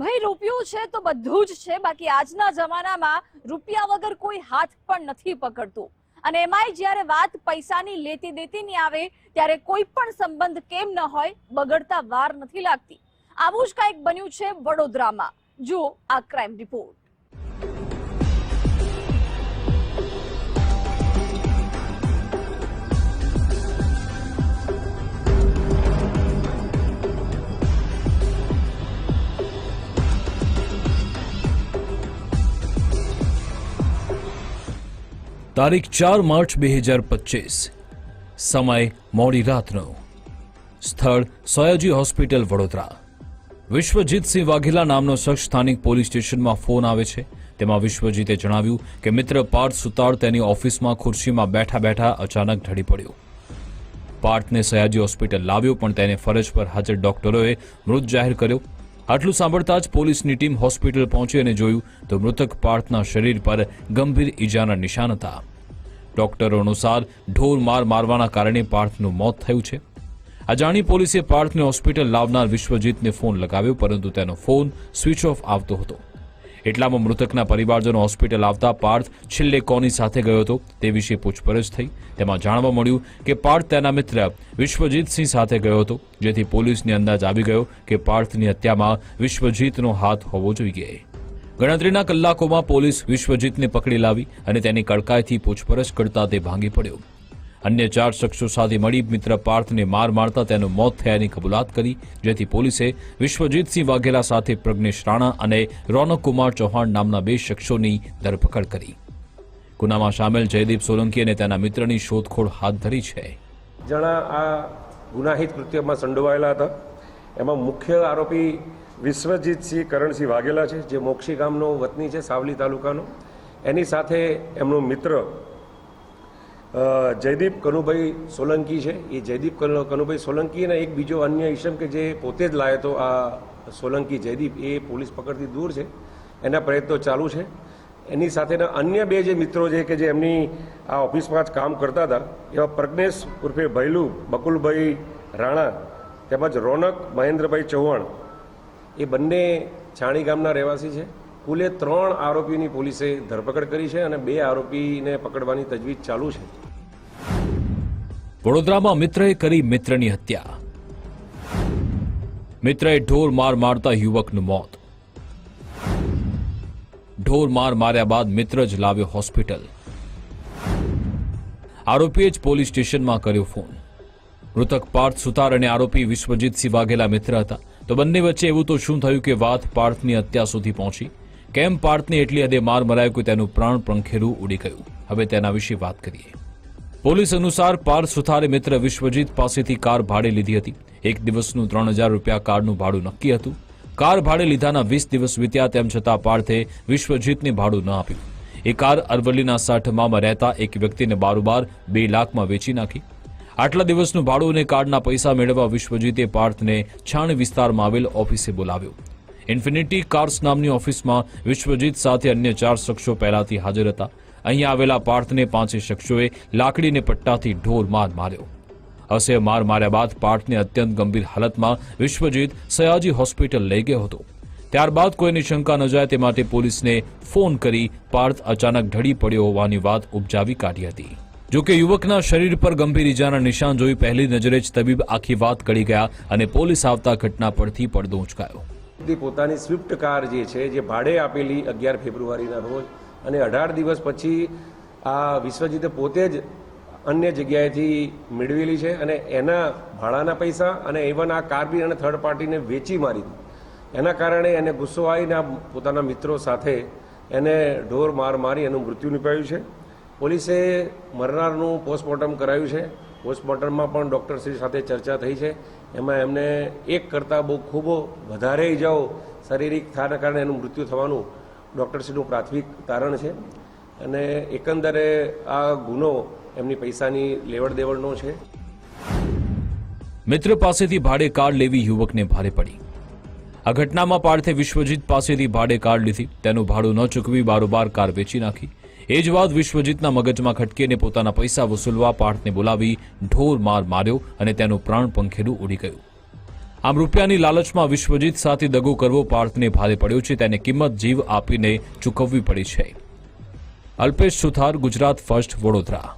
ભાઈ, રૂપિયો છે તો બધું જ છે, બાકી આજના જમાનામાં રૂપિયા વગર કોઈ હાથ પણ નથી પકડતું. અને એમાંય જ્યારે વાત પૈસાની લેતી દેતીની આવે, ત્યારે કોઈ પણ સંબંધ કેમ ન હોય, બગડતા વાર નથી લાગતી. આવું જ કાંઈક બન્યું છે વડોદરામાં. જુઓ આ ક્રાઇમ રિપોર્ટ તારીખ ચાર માર્ચ બે હજાર પચીસ. સમય મોડી રાતનો. સ્થળ સયાજી હોસ્પિટલ, વડોદરા. વિશ્વજીતસિંહ વાઘેલા નામનો શખ્સ સ્થાનિક પોલીસ સ્ટેશનમાં ફોન આવે છે. તેમાં વિશ્વજીતે જણાવ્યું કે મિત્ર પાર્થ સુતાર તેની ઓફિસમાં ખુરશીમાં બેઠા બેઠા અચાનક ઢળી પડ્યો. પાર્થને સયાજી હોસ્પિટલ લાવ્યો, પણ તેને ફરજ પર હાજર ડોક્ટરોએ મૃત જાહેર કર્યો. આટલું સાંભળતા જ પોલીસની ટીમ હોસ્પિટલ પહોંચી અને જોયું તો મૃતક પાર્થના શરીર પર ગંભીર ઈજાના નિશાન હતા. ડોક્ટરો અનુસાર ઢોર માર મારવાના કારણે પાર્થનું મોત થયું છે. આ જાણી પોલીસે પાર્થને હોસ્પિટલ લાવનાર વિશ્વજીતને ફોન લગાવ્યો, પરંતુ તેનો ફોન સ્વિચ ઓફ આવતો હતો. એટલામાં મૃતકના પરિવારજનો હોસ્પિટલ આવતા પાર્થ છેલ્લે કોની સાથે ગયો હતો તે વિશે પૂછપરછ થઈ. તેમાં જાણવા મળ્યું કે પાર્થ તેના મિત્ર વિશ્વજીતસિંહ સાથે ગયો હતો, જેથી પોલીસને અંદાજ આવી ગયો કે પાર્થની હત્યામાં વિશ્વજીતનો હાથ હોવો જોઈએ. ગણતરીના કલાકોમાં પોલીસ વિશ્વજીતને પકડી લાવી અને તેની કડકાઈથી પૂછપરછ કરતા તે ભાંગી પડ્યો. અન્ય ચાર શખ્સો સાથે મળી મિત્ર પાર્થને માર મારતા તેનું મોત થયાની કબૂલાત કરી, જેથી પોલીસે વિશ્વજીતસિંહ વાઘેલા સાથે પ્રજ્ઞેશ રાણા અને રોનક કુમાર ચૌહાણ નામના બે શખ્સોની ધરપકડ કરી. ગુનામાં સામેલ જયદીપ સોલંકી અને તેના મિત્રની શોધખોળ હાથ ધરી છે. જણા આ ગુનાહિત કૃત્યમાં સંડોવાયેલા હતા. એમાં મુખ્ય આરોપી વિશ્વજીતસિંહ કરણસિંહ વાઘેલા છે, જે મોક્ષી ગામનો વતની છે, સાવલી તાલુકાનો. એની સાથે એમનો મિત્ર જયદીપ કનુભાઈ સોલંકી છે. એ જયદીપ કનુભાઈ સોલંકી અને એક બીજો અન્ય ઈસમ કે જે પોતે જ લાયો હતો આ સોલંકી જયદીપ, એ પોલીસ પકડથી દૂર છે. એના પ્રયત્નો ચાલુ છે. એની સાથેના અન્ય બે જે મિત્રો છે કે જે એમની આ ઓફિસમાં જ કામ કરતા હતા, એવા પ્રજ્ઞેશ ઉર્ફે ભૈલુ, બકુલભાઈ રાણા તેમજ રોનક મહેન્દ્રભાઈ ચૌહાણ, એ બંને છાણી ગામના રહેવાસી છે. કુલે ત્રણ આરોપીની પોલીસે ધરપકડ કરી છે અને બે આરોપીને પકડવાની તજવીજ ચાલુ છે. વડોદરામાં મિત્રએ કરી મિત્રની હત્યા. મિત્રએ ઢોર માર મારતા યુવકનું મોત. ઢોર માર માર્યા બાદ મિત્ર જ લાવ્યો હોસ્પિટલ. આરોપીએ જ પોલીસ સ્ટેશનમાં કર્યો ફોન. મૃતક પાર્થ સુતાર અને આરોપી વિશ્વજીતસિંહ વાઘેલા મિત્ર હતા. તો બંને વચ્ચે એવું તો શું થયું કે વાત પાર્થની હત્યા સુધી પહોંચી? કેમ પાર્થને એટલી હદે માર મરાયો કે તેનું પ્રાણ પંખેરું ઉડી ગયું? હવે તેના વિશે વાત કરીએ. પોલીસ અનુસાર પાર્થ સુથારે મિત્ર વિશ્વજીત પાસેથી કાર ભાડે લીધી હતી. એક દિવસનું ત્રણ હજાર રૂપિયા કારનું ભાડું નક્કી હતું. કાર ભાડે લીધાના વીસ દિવસ વીત્યા તેમ છતાં પાર્થે વિશ્વજીતને ભાડું ન આપ્યું. એ કાર અરવલ્લીના સાઠમામાં રહેતા એક વ્યક્તિને બારોબાર બે લાખમાં વેચી નાખી. આટલા દિવસનું ભાડું અને કાર્ડના પૈસા મેળવવા વિશ્વજીતે પાર્થને છાણ વિસ્તારમાં આવેલ ઓફિસે બોલાવ્યો. ઇન્ફિનિટી કાર્સ નામની ઓફિસમાં વિશ્વજીત સાથે અન્ય ચાર શખ્સો પહેલાથી હાજર હતા. અહીંયા આવેલા પાર્થને પાંચે શખ્સોએ લાકડીને પટ્ટાથી ઢોર માર માર્યો. અસહ્ય માર માર્યા બાદ પાર્થને અત્યંત ગંભીર હાલતમાં વિશ્વજીત સયાજી હોસ્પિટલ લઈ ગયો હતો. ત્યારબાદ કોઈની શંકા ન જાય તે માટે પોલીસને ફોન કરી પાર્થ અચાનક ઢળી પડ્યો હોવાની વાત ઉપજાવી કાઢી હતી. જોકે યુવકના શરીર પર ગંભીર ઈજાના નિશાન જોઈ પહેલી નજરે જ તબીબ આખી વાત કરી ગયા અને પોલીસ આવતા ઘટના પરથી પડદો ઉંચકાયો. પોતાની સ્વિફ્ટ કાર જે છે, જે ભાડે આપેલી અગિયાર ફેબ્રુઆરીના રોજ અને અઢાર દિવસ પછી આ વિશ્વજીતે પોતે જ અન્ય જગ્યાએથી મેળવેલી છે અને એના ભાડાના પૈસા અને ઇવન આ કાર બી અને થર્ડ પાર્ટીને વેચી મારી એના કારણે એને ગુસ્સો આવીને પોતાના મિત્રો સાથે એને ઢોર માર મારી એનું મૃત્યુ નિપાયું છે. પોલીસે મરનારનું પોસ્ટમોર્ટમ કરાયું છે. પોસ્ટમોર્ટમમાં પણ ડૉક્ટરશ્રી સાથે ચર્ચા થઈ છે. એમાં એમને એક કરતાં બહુ ખૂબ વધારે ઇજાઓ શારીરિક થવાના કારણે એનું મૃત્યુ થવાનું ડૉક્ટરશ્રીનું પ્રાથમિક તારણ છે. અને એકંદરે આ ગુનો એમની પૈસાની લેવડ દેવડનો છે. મિત્ર પાસેથી ભાડે કાર લેવી યુવકને ભારે પડી. આ ઘટનામાં પાર્થે વિશ્વજીત પાસેથી ભાડે કાર લીધી. તેનું ભાડું ન ચૂકવી બારોબાર કાર વેચી નાખી. એ જ વાત વિશ્વજીતના મગજમાં ખટકીને પોતાના પૈસા વસૂલવા પાર્થને બોલાવી ઢોર માર માર્યો અને તેનું પ્રાણ પંખેડું ઉડી ગયું. આમ રૂપિયાની લાલચમાં વિશ્વજીત સાથે દગો કરવો પાર્થને ભારે પડ્યો છે. તેને કિંમત જીવ આપીને ચૂકવવી પડી છે. અલ્પેશ સુથાર, ગુજરાત ફર્સ્ટ વડોદરા.